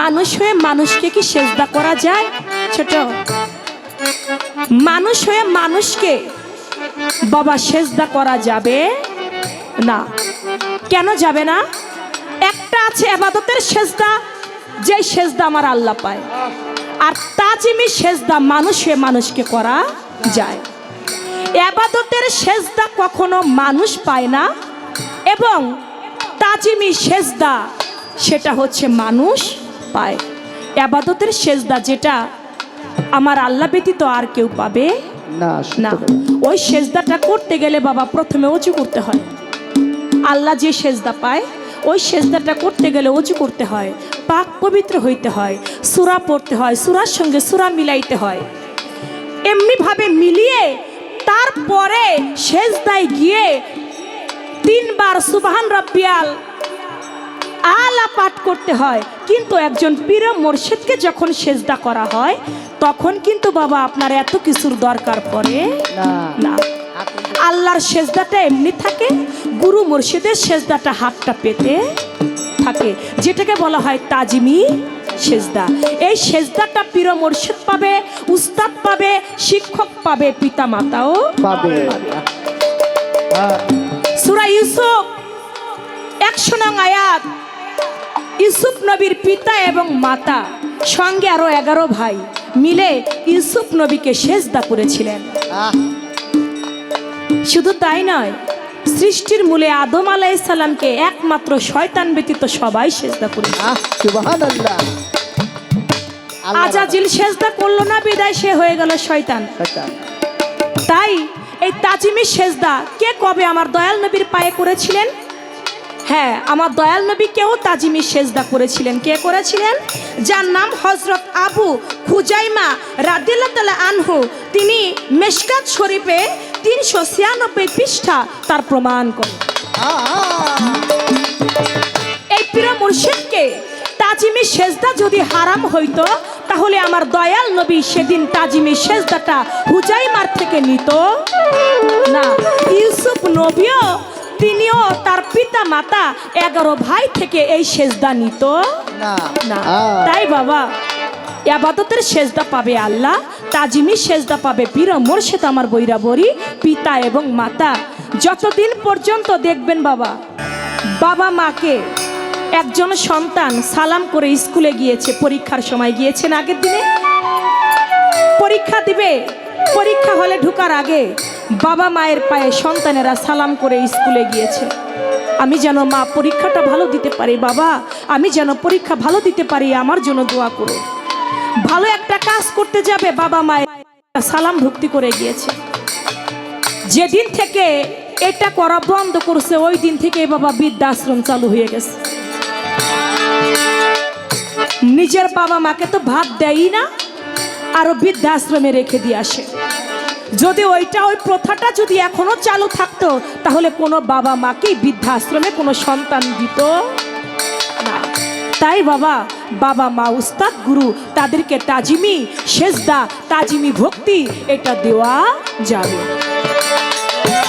মানুষ হয়ে মানুষকে কি সেজদা করা যায়? ছোট। মানুষ হয়ে মানুষকে বাবা সেজদা করা যাবে? না। কেন যাবে না? একটা আছে আবাদতের সেজদা যে সেজদা আমার আল্লাহ পায়। আর তাজিমি সেজদা মানুষ হয়ে মানুষকে করা যায়। আবাদতের সেজদা কখনো মানুষ পায় না এবং তাজিমি সেজদা, সেটা হচ্ছে মানুষ পায়। আবাদতের সেজদা যেটা আমার আল্লাহ ব্যতীত আর কেউ পাবে না। ওই সেজদাটা করতে গেলে বাবা প্রথমে উঁচু করতে হয়। আল্লাহ যে সেজদা পায় ওই সেজদাটা করতে গেলে উঁচু করতে হয়। পাক পবিত্র হইতে হয় সুরা পড়তে হয় সুরার সঙ্গে সুরা মিলাইতে হয়। এমনিভাবে মিলিয়ে তারপরে সেজদায় গিয়ে তিনবার সুবাহান রব্বিয়াল আলা পাঠ করতে হয়। কিন্তু একজন পীর মোর্শেদকে যখন সেজদা করা হয় তখন কিন্তু বাবা আপনার এত কিছুর দরকার পড়ে না। আল্লাহর সেজদাটা এমনি থাকে গুরু মুর্শিদের সেজদাটা হাতটা পেতে থাকে যেটাকে বলা হয় তাজিমি সেজদা। এই সেজদাটা পীর মুর্শিদ পাবে উস্তাদ পাবে শিক্ষক পাবে পিতা মাতাও পাবে। সুরা ইউসুফ একশো নং আয়াত। ইউসুফ নবীর পিতা এবং মাতা সঙ্গে আরও এগারো ভাই মিলে ইউসুফ নবীকে সেজদা করেছিলেন। শুধু তাই নয় সৃষ্টির মূলে আদম আলাইসাল্লামকে একমাত্র শয়তান ব্যতীত সবাই সেজদা করে আজাজিল সেজদা করল না বিদায় সে হয়ে গেল শয়তান। তাই এই তাজিমি সেজদা কে কবে আমার দয়াল নবীর পায়ে করেছিলেন? হ্যাঁ আমার দয়াল নবী কেউ তাজিমি সেজদা করেছিলেন। কে করেছিলেন? যার নাম হজরত আবু খুজাইমা রাদিল্লা তালা আনহু। তিনি মেশকাত শরীফে তিনশো ছিয়ানব্বই পৃষ্ঠা তার প্রমাণ করেন। এই প্রিয় মুর্শিদকে তাজিমি সেজদা যদি হারাম হইতো, তাহলে আমার দয়াল নবী সেদিন তাজিমি সেজদাটা হুজাইমার থেকে নিত? না, ইউসুফ নবীও তিনিও তার পিতা মাতা এগারো ভাই থেকে এই সেজদা নিত। না। তাই বাবা আবাদতের সেজদা পাবে আল্লাহ তাজিমি সেজদা পাবে পীর মোর্শেদ আমার বৈরাবরী পিতা এবং মাতা। যতদিন পর্যন্ত দেখবেন বাবা বাবা মাকে একজন সন্তান সালাম করে স্কুলে গিয়েছে পরীক্ষার সময় গিয়েছেন আগের দিনে। পরীক্ষা দিবে পরীক্ষা হলে ঢুকার আগে বাবা মায়ের পায়ে সন্তানেরা সালাম করে স্কুলে গিয়েছে। আমি যেন মা, পরীক্ষাটা ভালো দিতে পারি, বাবা, আমি যেন পরীক্ষা ভালো দিতে পারি, আমার জন্য দোয়া করো। ভালো একটা কাজ করতে যাবে বাবা মায়ের সালাম ভক্তি করে গিয়েছে। যেদিন থেকে এটা করা বন্ধ করছে, ওই দিন থেকে বাবা বৃদ্ধাশ্রম চালু হয়ে গেছে। নিজের বাবা মাকে তো ভাত দেয়ই না আরও বৃদ্ধাশ্রমে রেখে দিয়ে আসে। যদি ওইটা ওই প্রথাটা যদি এখনও চালু থাকতো, তাহলে কোনো বাবা মাকেই বৃদ্ধাশ্রমে কোনো সন্তান দিত না। তাই বাবা বাবা মা, উস্তাদ, গুরু, তাদেরকে তাজিমি, সেজদা, তাজিমি ভক্তি, এটা দেওয়া যাবে।